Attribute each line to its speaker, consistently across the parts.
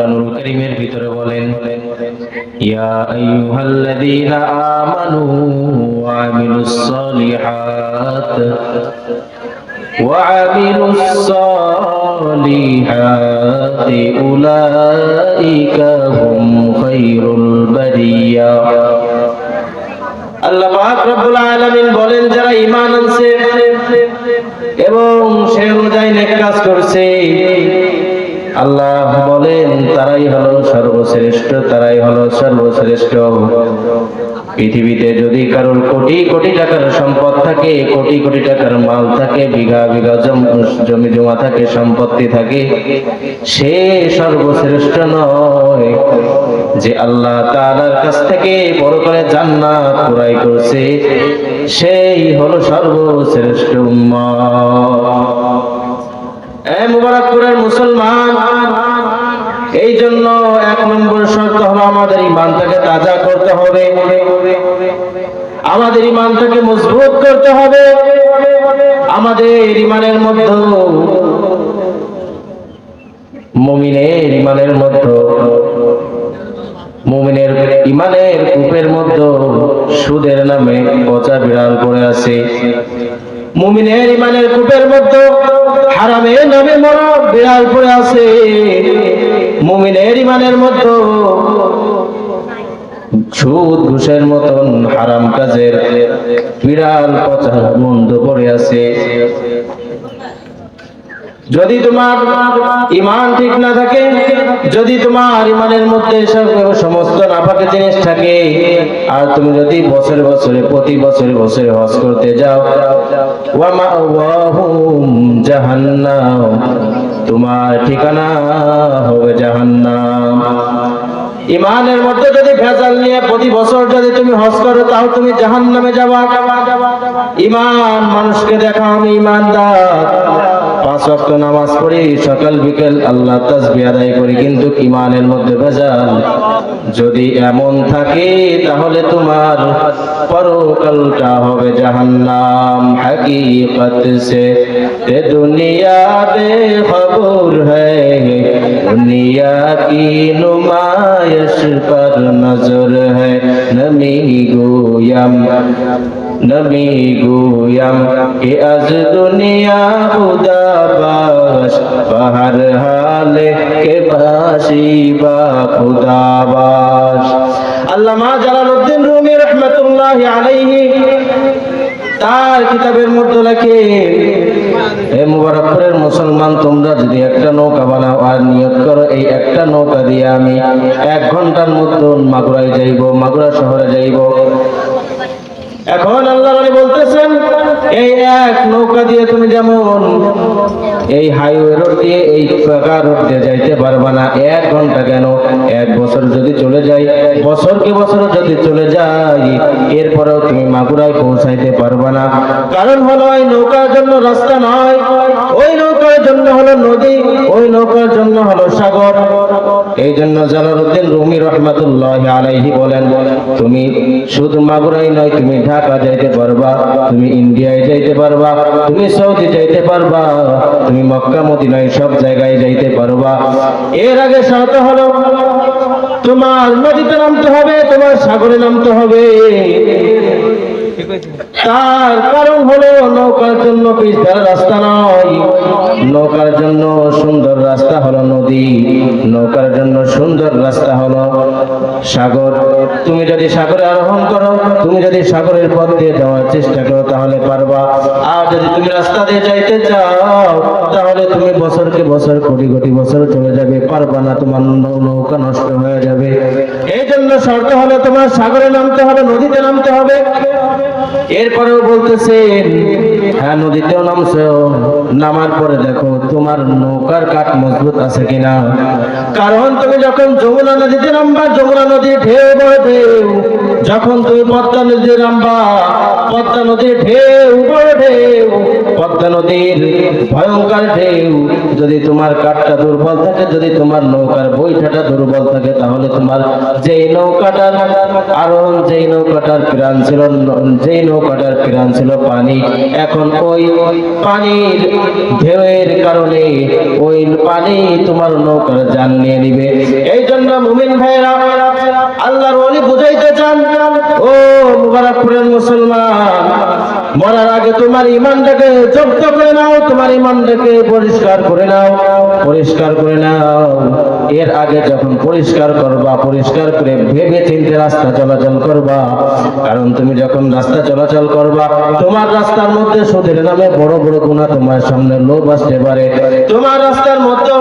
Speaker 1: কোরআনুল কারীমের ভিতরে বলেন ইয়া আইয়ুহাল্লাযীনা আমানু ওয়া আমিলুস সালিহাত وعملوا الصالحات أولئك هم خير البرية আল্লাহ পাক রব্বুল আলামিন বলেন যারা ঈমান আনছে এবং সে অনুযায়ী নেক কাজ করছে আল্লাহ বলেন, তারাই হলো সর্বশ্রেষ্ঠ, তারাই হলো সর্বশ্রেষ্ঠ। পৃথিবীতে যদি কারোর কোটি কোটি টাকার সম্পদ থাকে, কোটি কোটি টাকার মাল থাকে, বিঘা বিঘা জম- জমি থাকে, সম্পত্তি থাকে, সে সর্বশ্রেষ্ঠ নয়। যে আল্লাহ তাআলার কাছ থেকে পরকালে জান্নাত কুরাই করছে, সেই হলো সর্বশ্রেষ্ঠ উম্মত। এ মুবারকপুরের মুসলমান এই জন্য এক নম্বর শর্ত হলো আমাদের ইমানটাকে তাজা করতে হবে। আমাদের ইমানটাকে মজবুত করতে হবে। আমাদের ইমানের মধ্যে মুমিনের ইমানের মধ্যে মুমিনের ইমানের কূপের মধ্যে সুদের নামে পচা বিড়াল পড়ে আছে। মুমিনের ইমানের কূপের মধ্যে হারামে নামে মরা বিড়াল পড়ে আছে। মুমিনের ইমানের মধ্যে সুদ, ঘুষের মতন হারাম কাজের বিড়াল পচা মন্দ পড়ে আছে। যদি তোমার ইমান ঠিক না থাকে, যদি তোমার ইমানের মধ্যে সমস্ত নাপাকে জিনিস থাকে, আর তুমি যদি বছরে বছরে, প্রতি বছরে বছরে হজ করতে যাও জাহান্নাম, তোমার ঠিকানা হবে জাহান্নাম। ইমানের মধ্যে যদি ভেজাল নিয়ে প্রতি বছর যদি তুমি হজ করো, তাও তুমি জাহান নামে যাবা। ইমান, মানুষকে দেখা আমি ইমানদার। পাঁচ অক্ট নামাজ পড়ি, সকাল, বিকেল আল্লাহ আদায় করি, কিন্তু ইমানের মধ্যে ভেজাল যদি এমন থাকে, তাহলে তোমার পরকালটা হবে জাহান্নাম। হাকিকত সে দুনিয়া বে খবর হ্যায় দুনিয়া কি नुमाइश पर नजर है नमी गोयम नबी गोयम कि अज दुनिया खुदा बाश बहर हाल के बाशी बा खुदा बाश আল্লামা জালালউদ্দিন রুমি রহমতুল্লাহ আলাইহি তার কিতাবের মধ্যে লেখে হে মুবারকপুরের মুসলমান, তোমরা যদি একটা নৌকা বানাও আর নিয়োগ করো, এই একটা নৌকা দিয়ে আমি এক ঘণ্টার মধ্যে মাগুরায় যাইব, মাগুরা শহরে যাইব। এখন আল্লাহ বলতেছেন, এই এক নৌকা দিয়ে তুমি যেমন এই হাইওয়ে রোড দিয়ে, এই পাকা রোড দিয়ে যাইতে পারবা না, এক ঘণ্টা কেন? এক বছর যদি চলে যায়, বছর কি বছর যদি চলে যায়, এরপরেও তুমি মাগুরায় পৌঁছাইতে পারবা না। কারণ হলো ওই নৌকার জন্য রাস্তা নয়, ওই নৌকার জন্য হলো নদী, ওই নৌকার জন্য হলো সাগর। এই জন্য জালালউদ্দিন রুমি রহমাতুল্লাহ আলাইহি বলেন, তুমি শুধু মাগুরাই নয়, তুমি ঢাকা যাইতে পারবা, তুমি ইন্ডিয়ায় যাইতে পারবা, তুমি সৌদি যাইতে পারবা, তুমি মক্কা, মদিনায় সব জায়গায় যাইতে পারবা। এর আগে শর্ত হলো, তোমার নদীতে নামতে হবে, তোমার সাগরে নামতে হবে। তার কারণ হলো নৌকার জন্য পিস্তার রাস্তা নয়। নৌকার জন্য সুন্দর রাস্তা হলো নদী। নৌকার জন্য সুন্দর রাস্তা হলো সাগর। তুমি যদি সাগরে আরোহণ করো, তুমি যদি সাগরের পথ দিয়ে যাওয়ার চেষ্টা করো, তাহলে পারবা। আর যদি তুমি রাস্তা দিয়ে যাইতে চাও, তাহলে তুমি বছরকে বছর, কোটি কোটি বছর চলে যাবে। পারবা না, তোমার নৌকা নষ্ট হয়ে যাবে। এই জন্য শর্ত হলো তোমার সাগরে নামতে হবে, নদীতে নামতে হবে। এরপরেও বলতেছে হ্যাঁ নদীতেও নামছো। নামার পরে দেখো তোমার নৌকার কাঠ মজবুত আছে কিনা। কারণ তুমি যখন যমুনা নদীতে নামবা, যমুনা নদী ঢেউ বড় ঢেউ। যখন তুমি পদ্মা নদীর নামবা পদ্মা নদীর ঢেউ, বড় ঢেউ, পদ্মা নদীর ভয়ঙ্কর ঢেউ, যদি তোমার কাঠটা দুর্বল থাকে, যদি তোমার নৌকার বৈঠাটা দুর্বল থাকে, তাহলে তোমার যেই নৌকাটার আরোহণ, যেই নৌকাটার প্রাণ ছিল, যেই নৌকাটার প্রাণ ছিল পানি, এখন ওই পানির ঢেউয়ের কারণে ওই পানি তোমার নৌকার জান নিয়ে নিবে। এই জন্য মুমিন ভাইরা আল্লাহর ওলি বুঝাইতে চান ও মুবারকপুরের মুসলমান, মরার আগে তোমার ইমানটাকে জব্দ করে নাও, তোমার ইমানটাকে পরিষ্কার করে নাও, পরিষ্কার করে নাও। এর আগে যখন পরিষ্কার করবা, পরিষ্কার করে ভেবে চিনতে রাস্তা চলাচল করবা। কারণ তুমি যখন রাস্তা চলাচল করবা, তোমার রাস্তার মধ্যে সুদের নামে বড় বড় গুণা তোমার সামনে লোভ আসতে পারে। তোমার রাস্তার মধ্যে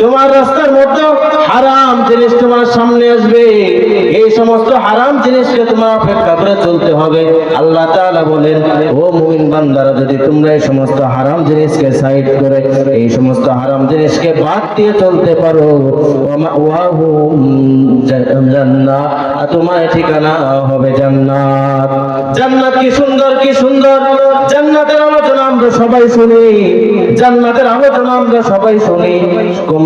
Speaker 1: তোমার রাস্তার মধ্যে হারাম জিনিস তোমার সামনে আসবে। এই সমস্ত হারাম জিনিসকে তোমার অপেক্ষা করে চলতে হবে। আল্লাহ তাআলা বলেন, ও মুমিন বান্দারা, যদি তোমরা এই সমস্ত হারাম জিনিসকে সাইড করে, এই সমস্ত হারাম জিনিসকে বাদ দিয়ে চলতে পারো। জান্নাত তোমার ঠিকানা হবে জান্নাত। জান্নাত কি সুন্দর কি সুন্দর? জান্নাতের আলোচনা আমরা সবাই শুনি। জান্নাতের আলোচনা আমরা সবাই শুনি।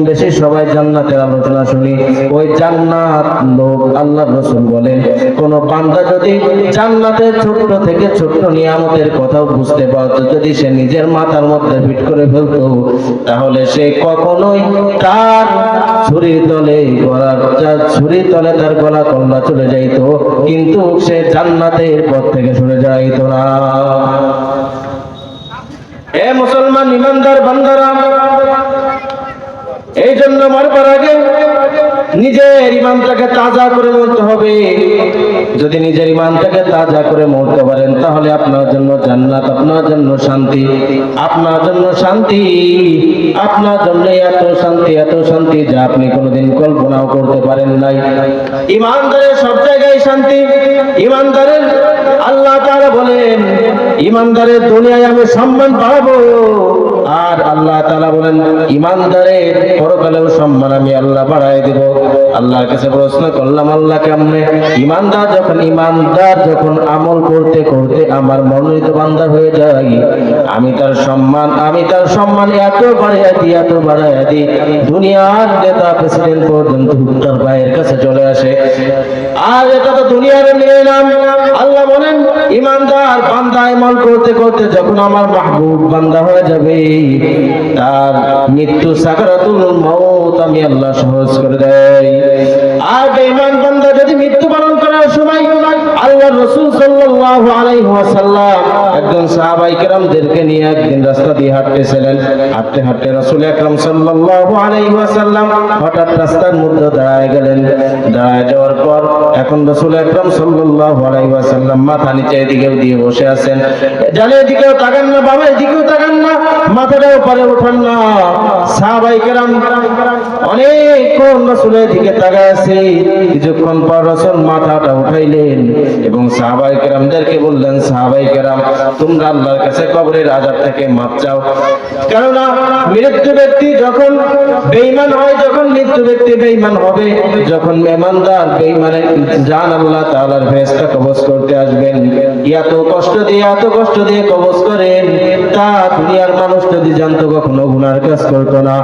Speaker 1: বেশি সবাই জান্নাতের আলোচনা শুনি। ওই জান্নাত লোক আল্লাহ রসুল বলেন কোন বান্দা যদি জান্নাতের ছোট্ট থেকে ছোট্ট নিয়ামতের কথাও বুঝতে পারতো, যদি সে নিজের মাথার মধ্যে ফিট করে ফেলতো, তাহলে সে কখনোই তার ছুরির তলে গলার ছুরির তলে তার গলা কল্লা চলে যাইতো, কিন্তু সে জান্নাতের পথ থেকে সরে যাইতো না। এ মুসলমান ইমানদার বান্দারা এই জন্য মরবার আগে নিজের ইমানটাকে তাজা করে নিতে হবে। যদি নিজের ইমানটাকে তাজা করে মরতে পারেন, তাহলে আপনার জন্য জান্নাত, আপনার জন্য শান্তি, আপনার জন্য শান্তি, আপনার জন্য এত শান্তি এত শান্তি যা আপনি কোনোদিন কল্পনাও করতে পারেন নাই। ইমানদারের সব জায়গায় শান্তি, ইমানদারের আল্লাহ তাআলা বলেন, ইমানদারের দুনিয়ায় আমি সম্মান পাবো। আর আল্লাহ তাআলা বলেন, ইমানদারের পরকালেও সম্মান আমি আল্লাহ বাড়াই দেব। আল্লাহর কাছে প্রশ্ন করলাম, আল্লাহ কেমনে? ইমানদার ইমানদার যখন আমল করতে করতে আমার মনোনীত বান্দা হয়ে যায়, আমি তার সম্মান, আমি তার সম্মান এত বাড়াইয়া দিই, এত বাড়াইয়া দিই, দুনিয়ার নেতা প্রেসিডেন্ট পর্যন্ত তার ভাইয়ের কাছে চলে আসে। আর এটা তো দুনিয়ার নিয়ে নাম। আল্লাহ বলেন, ইমানদার বান্দা আমল করতে করতে যখন আমার মাহবুব বান্দা হয়ে যাবে, তার মৃত্যু সাকারাতুল মউত আমি আল্লাহ সহজ করে দেয় আর বেঈমান বান্দা যদি মৃত্যু পালন করার সময় পর রাসূল মাথা নিচে এদিকে দিয়ে বসে আছেন। ডানে দিকেও তাকান না বাবা এদিকেও তাকান না, মাথাটাও পরে উঠান না। সাহাবাই কেরাম অনেকক্ষণ রাসূলের দিকে তাকায় আছে। কিছুক্ষণ পর রাসূল মাথাটা উঠাইলেন এবং সাহাবাই কেরামদেরকে বললেন সাহাবাই কেরাম, তোমরা আল্লাহর কাছে কবরের আজাব থেকে মাপ চাও। কেননা, মৃত্যু ব্যক্তি যখন বেঈমান হয়, যখন মৃত্যু ব্যক্তি বেঈমান হবে, যখন মেমানদার, বেঈমানের জান আল্লাহ তাআলার ফেরেশতা কবজ করতে আসবেন, এত কষ্ট দিয়ে, এত কষ্ট দিয়ে কবজ করেন, তা দুনিয়ার মানুষ যদি জানতো, কখনো গুনার কাজ করতো না।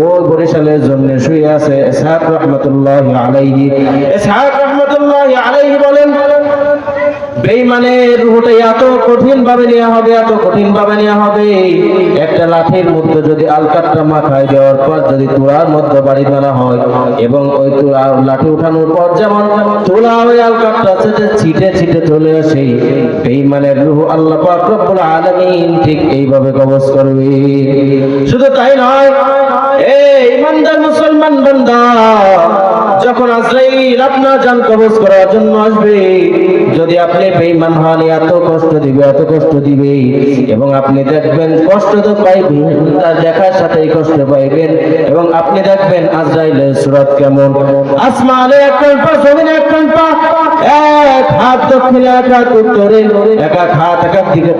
Speaker 1: ও বরিশালের জন্য শুয়ে আছে ইসহাক রহমতুল্লাহ আলাইহি ইসহাক রহমতুল্লাহ আলাইহি বলেন বেঈমানের রুহটা এত কঠিন ভাবে নেওয়া হবে, এত কঠিন ভাবে নেওয়া হবে। একটা লাঠির মধ্যে যদি আলকাতটা মাথায় দেওয়ার পর যদি তুলার মধ্যে বাড়ি মারা হয় এবং ওই তুলা, লাঠি উঠানোর পর যেমন তুলা ওই আলকাতটা সাথে ছিটে ছিটে চলে আসে বেঈমানের রুহ আল্লাহ পাক রব্বুল ঠিক এইভাবে কবজ করবে। শুধু তাই নয় এই ইমানদার মুসলমান বান্দা, যখন আজরাইল আপনার জান কবজ করার জন্য আসবে, যদি আপনি বেঈমান হন এত কষ্ট দিবে, এত কষ্ট দিবে। এবং আপনি দেখবেন, কষ্ট তো পাইবেন, তার দেখার সাথেই কষ্ট পাইবেন। এবং আপনি দেখবেন, আজরাইলের সুরত কেমন। আসমানে এক কান পা এক কান এক হাত দক্ষিণে, এক হাত উত্তরে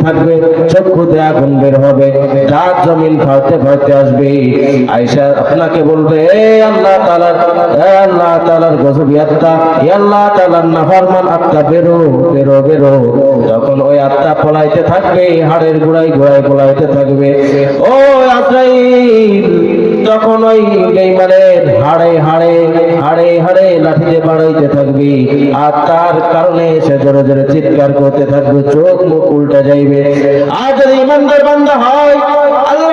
Speaker 1: থাকবে চক্ষুতে আগুন বের হবে রাত জমিন ফাড়তে ফাড়তে আসবে। আয়সা আপনাকে বলবে আল্লাহ তালার আল্লাহ তালার আত্মা আল্লাহ তালার নাফরমান আত্মা, বেরো বেরো বেরো। তখন ওই আত্মা পলাইতে থাকবে, হাড়ের গোড়ায় গোড়ায় পলাইতে থাকবে, ও আত্রাইল তখন ওই হাড়ে হাড়ে হাড়ে হাড়ে বাড়াইতে থাকবি, আর তার কারণে সে জোরে জোরে চিৎকার করতে থাকবে, চোখ মুখ উল্টা যাইবে। আর যদি ইমানদার হয়, আল্লাহ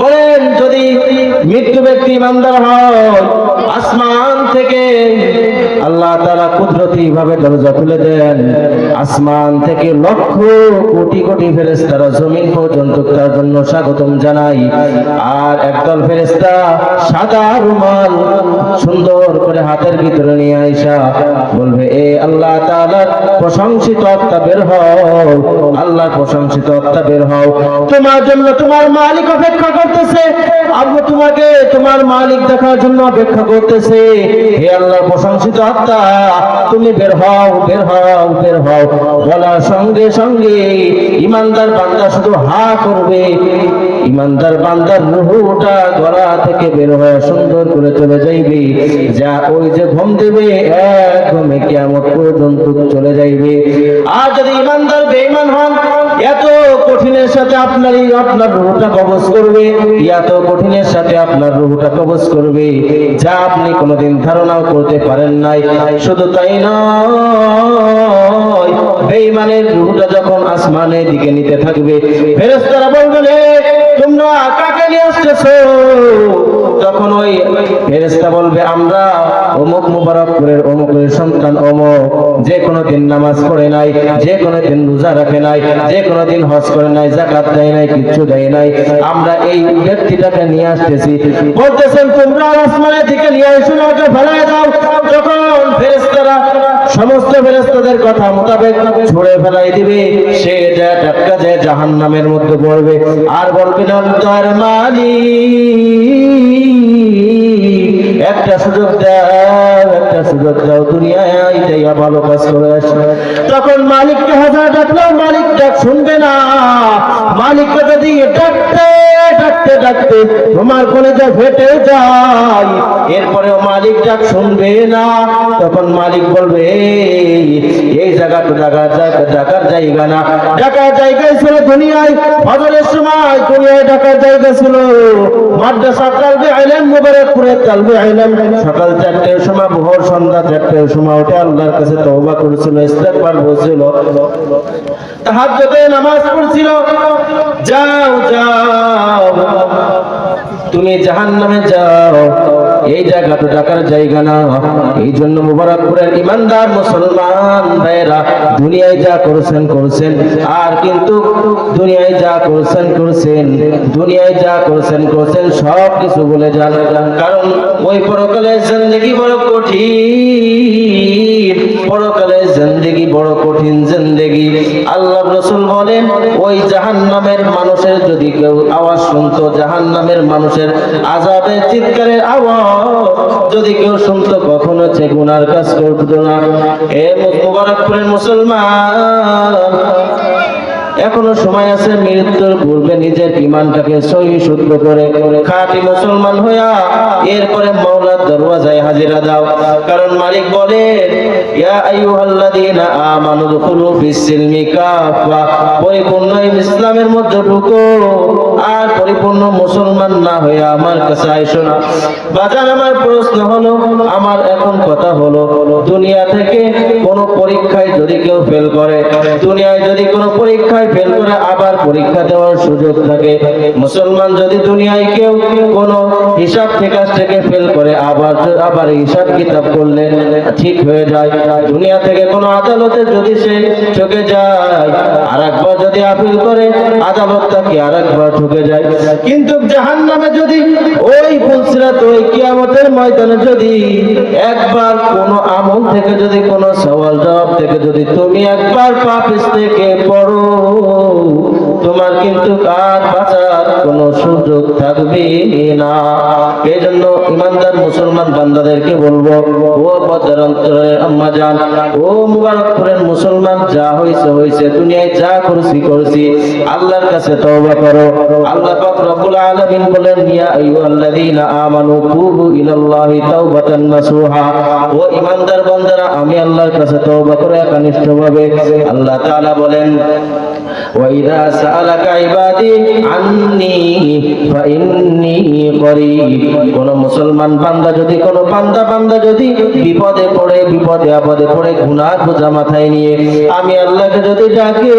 Speaker 1: বলেন, যদি মৃত্যু ব্যক্তি ইমানদার হয়, আসমান থেকে আল্লাহ তারা কুদরতি ভাবে দরজা খুলে দেন। আসমান থেকে লক্ষ কোটি কোটি ফেরেস্তারা জমিন পর্যন্ত তার জন্য স্বাগতম জানাই। আর একদল ফেরেস্তা সাদা রুমাল সুন্দর করে হাতের ভিতরে নিয়ে আইসা বলবে, এ আল্লাহ তাআলার প্রশংসিত আত্মা বের হও, আল্লাহর প্রশংসিত আত্মা বের হও। তোমার জন্য তোমার মালিক অপেক্ষা করতেছে আব্বু তোমাকে তোমার মালিক দেখার জন্য অপেক্ষা করতেছে। হে আল্লাহ প্রশংসিত তুমি বের হও বের হও বের হও। বলার সঙ্গে সঙ্গে ইমানদার বান্দা শুধু হা করবে। ইমানদার বান্দার রুহুটা গলা থেকে বের হয়ে সুন্দর করে চলে যাইবে। যা ওই যে ঘুম দেবে, এক ঘুমে কিয়ামত পর্যন্ত চলে যাইবে। আর যদি ইমানদার বেঈমান হন সাথে আপনার এই আপনার রুহটা কবজ করবে এত কঠিনের সাথে আপনার রুহটা কবজ করবে। যা আপনি কোনোদিন ধারণাও করতে পারেন নাই। শুধু তাই নয় বেঈমানের রুহটা যখন আসমানের দিকে নিতে থাকবে ফেরেশতারা বলবেন "এ, তোমরা কাকে নিয়ে আসতেছো? তখন ওই ফেরেশতা বলবে, আমরা অমুক মুবারকপুরের অমুকের সন্তান অমুক, যে কোনো দিন নামাজ পড়ে নাই, যে কোনো দিন রোজা রাখে নাই, যে কোনো দিন হজ করে নাই জাকাত দেয় নাই, কিচ্ছু দেয় নাই, আমরা এই ব্যক্তিটাকে নিয়ে আসতেছি। বলতেছেন, তোমরা আসমানের দিকে নিয়ে এসো ওকে ফেলায় দাও। তখন ফেরেশতারা সমস্ত ফেরেশতাদের কথা মোতাবেক ছুড়ে ফেলাই দিবে, সে যা টাটকা যায় জাহান্নামের মধ্যে পড়বে। আর বলবে না তার মালিক একটা সুযোগ দাও, একটা সুযোগ দাও, দুনিয়ায় যাইয়া ভালো কাজ করে তখন মালিককে হাজার ডাকলেও মালিক ডাক শুনবে না মালিককে যদি ডাকতে ডাকতে তোমার কলেজে ফেটে যায় এরপরেও মালিক ডাক শুনবে না তখন মালিক বলবে "এই, এই জায়গাটা ডাকার জায়গা ডাকার জায়গা না। ডাকার জায়গায় ছিল দুনিয়ায় ফজরের সময় দুনিয়ায় ডাকার জায়গা ছিল। মাদ্রাসা কালবে আইলেন মুবারকপুরে কালবে আইলেন সকাল চারটের সময় ভোর সন্ধ্যা চারটের সময় উঠে আল্লাহর কাছে তওবা করেছিল ইস্তেগফার বলছিল। তাহাজ্জুদে নামাজ পড়ছিল। যাও যাও। الله তুমি জাহান্নামে যাও। এই জায়গাটা টাকার জায়গা না। এই জন্য মুবারকপুরের ইমানদার মুসলমান ভাইরা দুনিয়ায় যা করছেন করছেন। আর কিন্তু দুনিয়ায় যা করছেন করছেন। দুনিয়ায় যা করেছেন করেছেন, সব কিছু বলে যান। কারণ ওই পরকালের জিন্দগি বড় কঠিন। পরকালের জিন্দগি বড় কঠিন জিন্দগি। আল্লাহ রসুল বলেন, ওই জাহান্নামের মানুষের যদি কেউ আওয়াজ শুনতো, জাহান্নামের মানুষের আজাবের চিৎকারের আওয়াজ যদি কেউ শুনতো কখনো সে গুনার কাজ করতো না। এ মুবারকপুরের মুসলমান। এখনও সময় আছে, মৃত্যুর পূর্বে নিজের ইমানটাকে সহি শুদ্ধ করে, খাঁটি মুসলমান হইয়া এরপরে মৌলার দরওয়াজায় হাজিরা দাও। কারণ মালিক ইসলামের মধ্যে আর পরিপূর্ণ মুসলমান না হইয়া আমার কাছে আমার এখন কথা হলো, দুনিয়া থেকে কোনো পরীক্ষায় যদি কেউ ফেল করে, দুনিয়ায় যদি কোনো পরীক্ষায় ফেল করে আবার পরীক্ষা দেওয়ার সুযোগ থাকে। মুসলমান যদি দুনিয়ায় কেউ কোনো হিসাব নিকাশ থেকে ফেল করে, আবার আবার হিসাব কিতাব করলে ঠিক হয়ে যায়। দুনিয়া থেকে কোনো আদালতে যদি সে ঠকে যায় আর একবার যদি আপিল করে, আদালত তাকে আর একবার ঠকে যায়। কিন্তু জাহান নামে যদি ওই ফুলসিরাত, ওই কিয়ামতের ময়দানে যদি একবার কোনো আমল থেকে যদি কোনো সওয়াল জবাব থেকে যদি তুমি একবার পাপিস থেকে পড়ো oh. তোমার কিন্তু কাজ বাঁচার কোন সুযোগ থাকবে না। এই জন্য ইমানদার মুসলমান বান্দাদেরকে বলব, ও বদরন্তরের আম্মা যান ও মুবারকপুরের মুসলমান, যা হয়েছে হয়েছে দুনিয়ায় যা করছি করছি, আল্লাহর কাছে তওবা করো। আল্লাহ পাক রব্বুল আলামিন বলেন, ইয়া আইয়ুহাল্লাযীনা আমানু তুবু ইলাল্লাহি তাওবাতান নাসুহা। ও ইমানদার বান্দারা, আমি আল্লাহর কাছে তওবা করে একনিষ্ঠভাবে আল্লাহ তাআলা বলেন, ওয়া ইযা سألك عبادي عني فإني قريب কোন মুসলমান বান্দা যদি কোন বান্দা বান্দা যদি বিপদে পড়ে বিপদে আপদে পড়ে গুনাহ বোঝা মাথায় নিয়ে আমি আল্লাহকে যদি ডাকে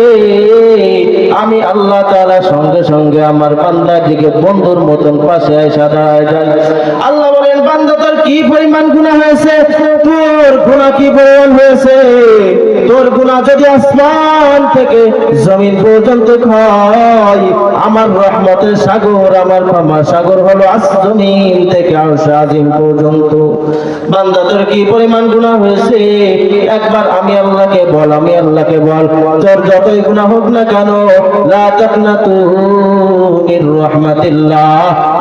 Speaker 1: আমি আল্লাহ তাআলা সঙ্গে সঙ্গে আমার বান্দার দিকে বন্ধুর মতন পাশে এসে দাঁড়ায় যায় আল্লাহ বলেন বান্দা তোর কি পরিমাণ গুনাহ হয়েছে তোর গুনাহ কি পরিমাণ হয়েছে তোর গুনাহ যদি আসমান থেকে জমিন পর্যন্ত আমার রহমতের সাগর, আমার ক্ষমার সাগর হলো আসজমিন থেকে আরশ পর্যন্ত। বান্দা, তোর কি পরিমাণ গুনাহ হয়েছে? একবার আমি আল্লাহকে বল, আমি আল্লাহকে বল। তোর যতই গুনাহ হোক না কেন রাহমাতিল্লাহ।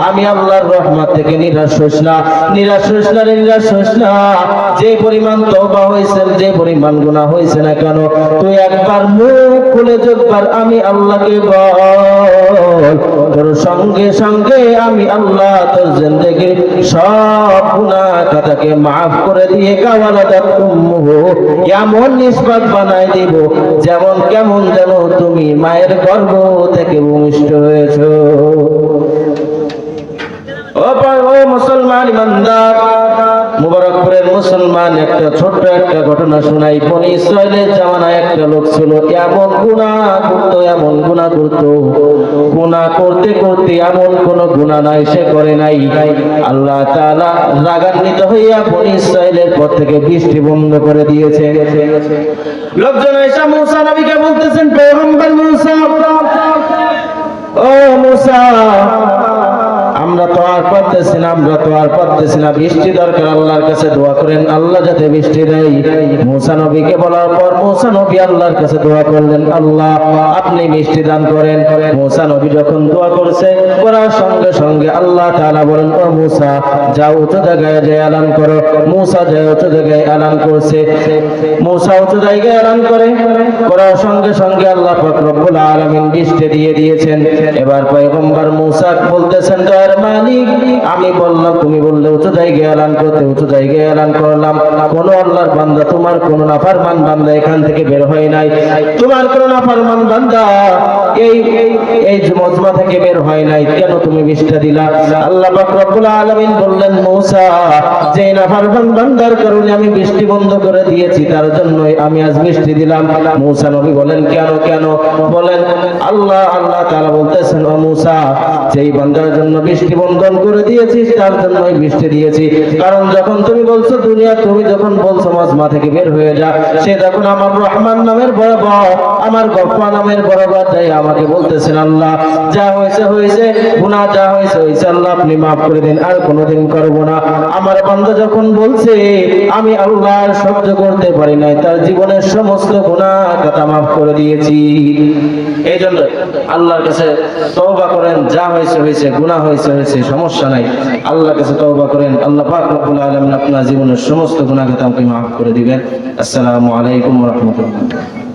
Speaker 1: আমি আল্লাহর রহমত থেকে নিরাশ হইস না, নিরাশ হইস না নিরাশ হইস না। যে পরিমাণ তওবা হয়েছে, যে পরিমাণ গুনাহ হয়েছে না কেন, তুই একবার মুখ খুলে যোগবার আমি আল্লাহকে বল তোর সঙ্গে সঙ্গে আমি আল্লাহ তোর জিন্দেগির সব গুনাহ খাতাকে মাফ করে দিয়ে কাওয়ালা দাকুমুহ এমন নিসবত বানাই দিব, যেমন কেমন যেন তুমি মায়ের গর্ভ থেকে ভূমিষ্ঠ হয়েছো। ও মুসলমান ইমানদার মুসলমান একটা ছোট্ট একটা ঘটনা শোনাই। বনি ইসরায়েলের জামানায় একটা লোক ছিল, এমন গুনাহ করতো এমন গুনাহ করতো গুনাহ করতে করতে এমন কোন গুনাহ নাই, সে করে নাই। আল্লাহ তাআলা রাগান্বিত হইয়া বনি ইসরায়েলের পর থেকে বৃষ্টি বন্ধ করে দিয়েছে। লোকজন এসে মুসা নবীকে বলতেছেন পয়গম্বর মুসা, ও মুসা পারতেছি না আমরা তো আর পারতেছি বৃষ্টি দরকার, আল্লাহর কাছে দোয়া করেন, আল্লাহ যাতে বৃষ্টি দেয়। মুসা নবীকে বলার পর মুসা নবী আল্লাহর কাছে দোয়া করলেন, আল্লাহ, আপনি বৃষ্টি দান করেন। মুসা নবী যখন দোয়া করছে করার সঙ্গে সঙ্গে আল্লাহ তাআলা বলেন, ও মুসা, যাও উঁচু জায়গায় যে এলান করো। মুসা যায় উঁচু জায়গায় এলান করছে। মুসা উঁচু জায়গায় এলান করে করার সঙ্গে সঙ্গে আল্লাহ পাক রব্বুল আলামিন বৃষ্টি দিয়ে দিয়েছেন। এবার পয়গম্বর মুসা বলতেছেন, দয়ার মালিক আমি বললাম, তুমি বললে উঁচু জায়গায় এলান করতে, উঁচু জায়গায় এলান করলাম। কোন আল্লাহর বান্দা, তোমার কোন নাফরমান বান্দা এখান থেকে বের হয় নাই। তোমার কোন নাফরমান বান্দা এই এই মজমা থেকে বের হয় নাই। কেন তুমি বৃষ্টি দিলা? আল্লাহ পাক রব্বুল আলামিন বললেন, মূসা যে নাফরমান বান্দার কারণে আমি বৃষ্টি বন্ধ করে দিয়েছি, তার জন্যই আমি আজ বৃষ্টি দিলাম। মূসা নবী বলেন, কেন কেন? বলেন, আল্লাহ আল্লাহ তাআলা বলতেছেন, ও মূসা, যেই বান্দার জন্য বৃষ্টি বন্ধন করে দিয়েছিস তার জন্যই বৃষ্টি দিয়েছি। কারণ যখন তুমি বলছো দুনিয়া, তুমি যখন বলছো মজমা থেকে বের হয়ে যা, সে তখন আমার রহমান নামের বরাবর, আমার গফা নামের বরাবর যাই আমাকে বলতেছেন, আল্লাহ, যা হয়েছে হয়েছে, গুনাহ যা হয়েছে হয়েছে, আল্লাহ, আপনি মাফ করে দিন, আর কোনোদিন করব না। আমার বান্দা যখন বলছে, আমি আল্লাহ সহ্য করতে পারি নাই, তার জীবনের সমস্ত গুনাহ কথা মাফ করে দিয়েছি। এই জন্য আল্লাহর কাছে তওবা করেন, যা হয়েছে হয়েছে, গুনাহ হয়েছে হয়েছে, সমস্যা নাই। আল্লাহর কাছে তওবা করেন। আল্লাহ পাক রব্বুল আলামিন আপনার জীবনের সমস্ত গুনাহ তাকে আমাকে মাফ করে দিবেন। আসসালামু আলাইকুম ওয়া রাহমাতুল্লাহ।